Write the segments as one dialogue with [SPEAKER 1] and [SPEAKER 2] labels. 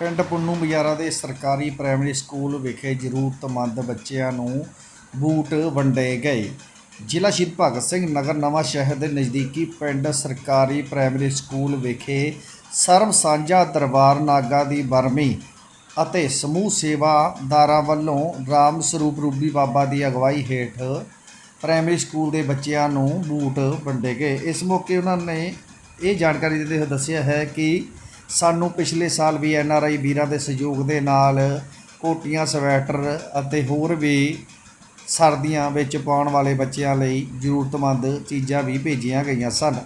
[SPEAKER 1] ਪਿੰਡ ਪੁੰਨੂ ਬਜ਼ਾਰਾ ਦੇ ਸਰਕਾਰੀ ਪ੍ਰਾਇਮਰੀ ਸਕੂਲ ਵਿਖੇ ਜ਼ਰੂਰਤਮੰਦ ਬੱਚਿਆਂ ਨੂੰ ਬੂਟ ਵੰਡੇ ਗਏ। ਜ਼ਿਲ੍ਹਾ ਸ਼ਹੀਦ ਭਗਤ ਸਿੰਘ ਨਗਰ ਨਵਾਂ ਸ਼ਹਿਰ ਦੇ ਨਜ਼ਦੀਕੀ ਪਿੰਡ ਸਰਕਾਰੀ ਪ੍ਰਾਇਮਰੀ ਸਕੂਲ ਵਿਖੇ ਸਰਬ ਸਾਂਝਾ ਦਰਬਾਰ ਨਾਗਾ ਦੀ ਬਰਮੀ ਅਤੇ ਸਮੂਹ ਸੇਵਾਦਾਰਾਂ ਵੱਲੋਂ ਰਾਮ ਸਰੂਪ ਰੂਬੀ ਬਾਬਾ ਦੀ ਅਗਵਾਈ ਹੇਠ ਪ੍ਰਾਇਮਰੀ ਸਕੂਲ ਦੇ ਬੱਚਿਆਂ ਨੂੰ ਬੂਟ ਵੰਡੇ ਗਏ। ਇਸ ਮੌਕੇ ਉਹਨਾਂ ਨੇ ਇਹ ਜਾਣਕਾਰੀ ਦਿੰਦੇ ਹੋਏ ਦੱਸਿਆ ਹੈ ਕਿ ਸਾਨੂੰ ਪਿਛਲੇ ਸਾਲ ਵੀ ਐਨ ਆਰ ਆਈ ਵੀਰਾਂ ਦੇ ਸਹਿਯੋਗ ਦੇ ਨਾਲ ਕੋਟੀਆਂ, ਸਵੈਟਰ ਅਤੇ ਹੋਰ ਵੀ ਸਰਦੀਆਂ ਵਿੱਚ ਪਾਉਣ ਵਾਲੇ ਬੱਚਿਆਂ ਲਈ ਜ਼ਰੂਰਤਮੰਦ ਚੀਜ਼ਾਂ ਵੀ ਭੇਜੀਆਂ ਗਈਆਂ ਸਨ।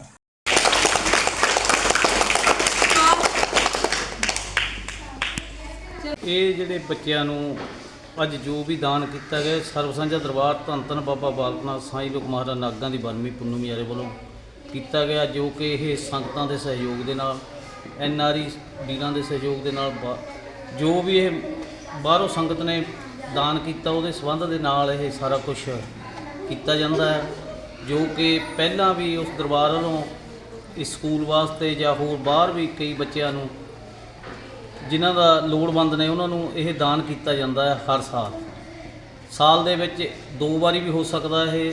[SPEAKER 2] ਇਹ ਜਿਹੜੇ ਬੱਚਿਆਂ ਨੂੰ ਅੱਜ ਜੋ ਵੀ ਦਾਨ ਕੀਤਾ ਗਿਆ ਸਰਬ ਸਾਂਝਾ ਦਰਬਾਰ ਧੰਨ ਧੰਨ ਬਾਬਾ ਬਾਲਕਨਾਥ ਸਾਈਂ ਲੋਕ ਮਹਾਰਾਜ ਨਾਗਾਂ ਦੀ ਬਰਮੀ ਪੁੰਨੂ ਮਿਆਰੇ ਵੱਲੋਂ ਕੀਤਾ ਗਿਆ, ਜੋ ਕਿ ਇਹ ਸੰਗਤਾਂ ਦੇ ਸਹਿਯੋਗ ਦੇ ਨਾਲ ਐਨ ਆਰ ਆਈ ਵੀਰਾਂ ਦੇ ਸਹਿਯੋਗ ਦੇ ਨਾਲ ਬਾ- ਜੋ ਵੀ ਇਹ ਬਾਹਰੋਂ ਸੰਗਤ ਨੇ ਦਾਨ ਕੀਤਾ, ਉਹਦੇ ਸੰਬੰਧ ਦੇ ਨਾਲ ਇਹ ਸਾਰਾ ਕੁਝ ਕੀਤਾ ਜਾਂਦਾ ਹੈ, ਜੋ ਕਿ ਪਹਿਲਾਂ ਵੀ ਉਸ ਦਰਬਾਰ ਵੱਲੋਂ ਇਸ ਸਕੂਲ ਵਾਸਤੇ ਜਾਂ ਹੋਰ ਬਾਹਰ ਵੀ ਕਈ ਬੱਚਿਆਂ ਨੂੰ ਜਿਨ੍ਹਾਂ ਦਾ ਲੋੜਵੰਦ ਨੇ, ਉਹਨਾਂ ਨੂੰ ਇਹ ਦਾਨ ਕੀਤਾ ਜਾਂਦਾ ਹੈ ਹਰ ਸਾਲ। ਸਾਲ ਦੇ ਵਿੱਚ ਦੋ ਵਾਰੀ ਵੀ ਹੋ ਸਕਦਾ ਇਹ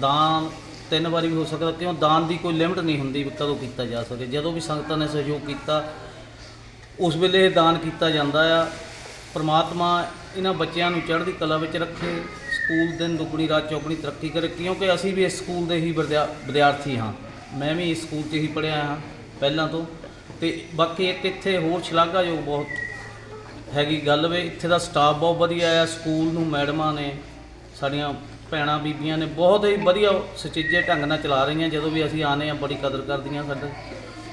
[SPEAKER 2] ਦਾਨ ਤਿੰਨ ਵਾਰੀ ਵੀ ਹੋ ਸਕਦਾ, ਕਿਉਂ ਦਾਨ ਦੀ ਕੋਈ ਲਿਮਟ ਨਹੀਂ ਹੁੰਦੀ ਵੀ ਕਦੋਂ ਕੀਤਾ ਜਾ ਸਕੇ। ਜਦੋਂ ਵੀ ਸੰਗਤਾਂ ਨੇ ਸਹਿਯੋਗ ਕੀਤਾ, ਉਸ ਵੇਲੇ ਇਹ ਦਾਨ ਕੀਤਾ ਜਾਂਦਾ ਆ। ਪ੍ਰਮਾਤਮਾ ਇਹਨਾਂ ਬੱਚਿਆਂ ਨੂੰ ਚੜ੍ਹਦੀ ਕਲਾ ਵਿੱਚ ਰੱਖੇ, ਸਕੂਲ ਦਿਨ ਦੁੱਗਣੀ, ਰਾਤ ਚੌਗਣੀ ਤਰੱਕੀ ਕਰੇ, ਕਿਉਂਕਿ ਅਸੀਂ ਵੀ ਇਸ ਸਕੂਲ ਦੇ ਹੀ ਵਿਦਿਆ- ਵਿਦਿਆਰਥੀ ਹਾਂ। ਮੈਂ ਵੀ ਇਸ ਸਕੂਲ 'ਚ ਹੀ ਪੜ੍ਹਿਆ ਹਾਂ, ਪਹਿਲਾਂ ਤੋਂ। ਤੇ ਬਾਕੀ ਇੱਕ ਇੱਥੇ ਹੋਰ ਸ਼ਲਾਘਾਯੋਗ ਬਹੁਤ ਹੈਗੀ ਗੱਲ ਵੇ, ਇੱਥੇ ਦਾ ਸਟਾਫ ਬਹੁਤ ਵਧੀਆ ਆ, ਸਕੂਲ ਨੂੰ ਮੈਡਮਾਂ ਨੇ ਸਾਡੀਆਂ ਭੈਣਾਂ ਬੀਬੀਆਂ ਨੇ ਬਹੁਤ ਹੀ ਵਧੀਆ ਸੁਚੱਜੇ ਢੰਗ ਨਾਲ ਚਲਾ ਰਹੀਆਂ ਜਦੋਂ ਵੀ ਅਸੀਂ ਆਨੇ ਆ ਬੜੀ ਕਦਰ ਕਰਦੀਆਂ ਸਾਡੇ।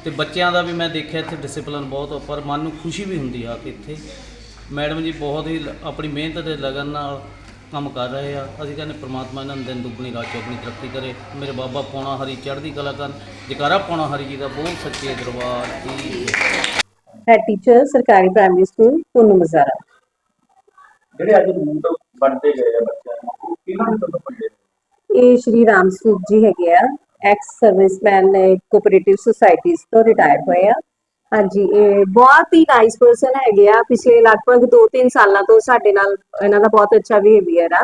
[SPEAKER 2] ਤੇ ਬੱਚਿਆਂ ਦਾ ਵੀ ਮੈਂ ਦੇਖਿਆ ਇੱਥੇ ਡਿਸਪਲਿਨ ਬਹੁਤ ਪਰ ਮਨ ਨੂੰ ਖੁਸ਼ੀ ਵੀ ਹੁੰਦੀ ਆ ਕਿ ਇੱਥੇ ਮੈਡਮ ਜੀ ਬਹੁਤ ਹੀ ਆਪਣੀ ਮਿਹਨਤ ਤੇ ਲਗਨ ਨਾਲ ਕੰਮ ਕਰ ਰਹੇ ਆ। ਅਸੀਂ ਕਹਿੰਦੇ ਪ੍ਰਮਾਤਮਾ ਇਹਨਾਂ ਨੂੰ ਦਿਨ ਦੁੱਗਣੀ ਰਾਤ ਚੌਗਣੀ ਤਰੱਕੀ ਕਰੇ। ਮੇਰੇ ਬਾਬਾ ਪੌਣਾ ਹਰੀ ਚੜ੍ਹਦੀ ਕਲਾ ਕਰਨ ਜਕਾਰਾ ਪੌਣਾ ਹਰੀ ਜੀ ਦਾ ਬੋਲ ਸੱਚੇ ਦਰਬਾਰ ਜੈ।
[SPEAKER 3] ਹੈਡ ਟੀਚਰ ਸਰਕਾਰੀ ਪ੍ਰਾਇਮਰੀ ਸਕੂਲ ਪੁੰਨੂ ਮਜ਼ਾਰਾ।
[SPEAKER 4] ਜਿਹੜੇ ਅੱਜ ਬੂਟ ਵੰਡੇ ਗਏ ਆ ਬੱਚਿਆਂ ਨੂੰ। ਕਿਹਨਾਂ ਦੇ ਵੱਲੋਂ ਵੰਡੇ
[SPEAKER 3] ਇਹ ਸ਼੍ਰੀ ਰਾਮ ਸਰੂਪ ਜੀ ਹੈਗੇ ਆ। ਐਕਸ ਸਰਵਿਸਮੈਨ ਕੋਆਪਰੇਟਿਵ ਸੁਸਾਇਟੀਜ਼ ਤੋਂ ਰਿਟਾਇਰ ਹੋਏ ਆ। ਹਾਂਜੀ, ਇਹ ਬਹੁਤ ਹੀ ਨਾਈਸ ਪਰਸਨ ਹੈਗੇ ਆ। ਪਿਛਲੇ ਲਗਭਗ 2-3 ਸਾਲਾਂ ਤੋਂ ਸਾਡੇ ਨਾਲ ਇਹਨਾਂ ਦਾ ਬਹੁਤ ਅੱਛਾ ਬਿਹੇਵੀਅਰ ਆ।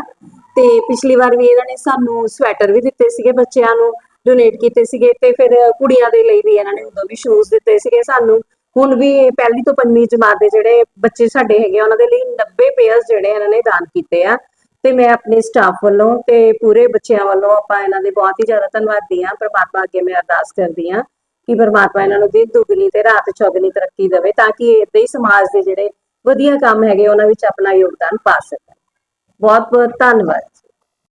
[SPEAKER 3] ਤੇ ਪਿਛਲੀ ਵਾਰ ਵੀ ਇਹਨਾਂ ਨੇ ਸਾਨੂੰ ਸਵੈਟਰ ਵੀ ਦਿੱਤੇ ਸੀਗੇ ਬੱਚਿਆਂ ਨੂੰ ਡੋਨੇਟ ਕੀਤੇ ਸੀਗੇ ਤੇ ਫਿਰ ਕੁੜੀਆਂ ਦੇ ਲਈ ਵੀ ਇਹਨਾਂ ਨੇ ਉਦੋਂ ਵੀ ਸ਼ੂਜ਼ ਦਿੱਤੇ ਸੀਗੇ ਸਾਨੂੰ। ਹੁਣ ਵੀ ਪਹਿਲੀ ਤੋਂ ਪੰਜਵੀਂ ਜਮਾਤ ਦੇ ਜਿਹੜੇ ਬੱਚੇ ਸਾਡੇ ਹੈਗੇ ਆ, ਉਹਨਾਂ ਦੇ ਲਈ 90 ਪੇਅਰਸ ਜਿਹੜੇ ਇਹਨਾਂ ਨੇ ਦਾਨ ਕੀਤੇ ਆ। ਤੇ ਮੈਂ ਆਪਣੇ ਸਟਾਫ ਵੱਲੋਂ ਤੇ ਪੂਰੇ ਬੱਚਿਆਂ ਵੱਲੋਂ ਆਪਾਂ ਇਹਨਾਂ ਦੇ ਬਹੁਤ ਹੀ ਜ਼ਿਆਦਾ ਧੰਨਵਾਦੀ ਆ ਪ੍ਰਮਾਤਮਾ ਅੱਗੇ ਮੈਂ ਅਰਦਾਸ ਕਰਦੀ ਆ ਕਿ ਪ੍ਰਮਾਤਮਾ ਇਹਨਾਂ ਨੂੰ ਦਿਨ ਦੁਗਣੀ ਤੇ ਰਾਤ ਚੌਗਣੀ ਤਰੱਕੀ ਦੇਵੇ ਤਾਂ ਕਿ ਇਦਾਂ ਹੀ ਸਮਾਜ ਦੇ ਜਿਹੜੇ ਵਧੀਆ ਕੰਮ ਹੈਗੇ ਉਹਨਾਂ ਵਿੱਚ ਆਪਣਾ ਯੋਗਦਾਨ ਪਾ ਸਕਣ। ਬਹੁਤ ਬਹੁਤ ਧੰਨਵਾਦ।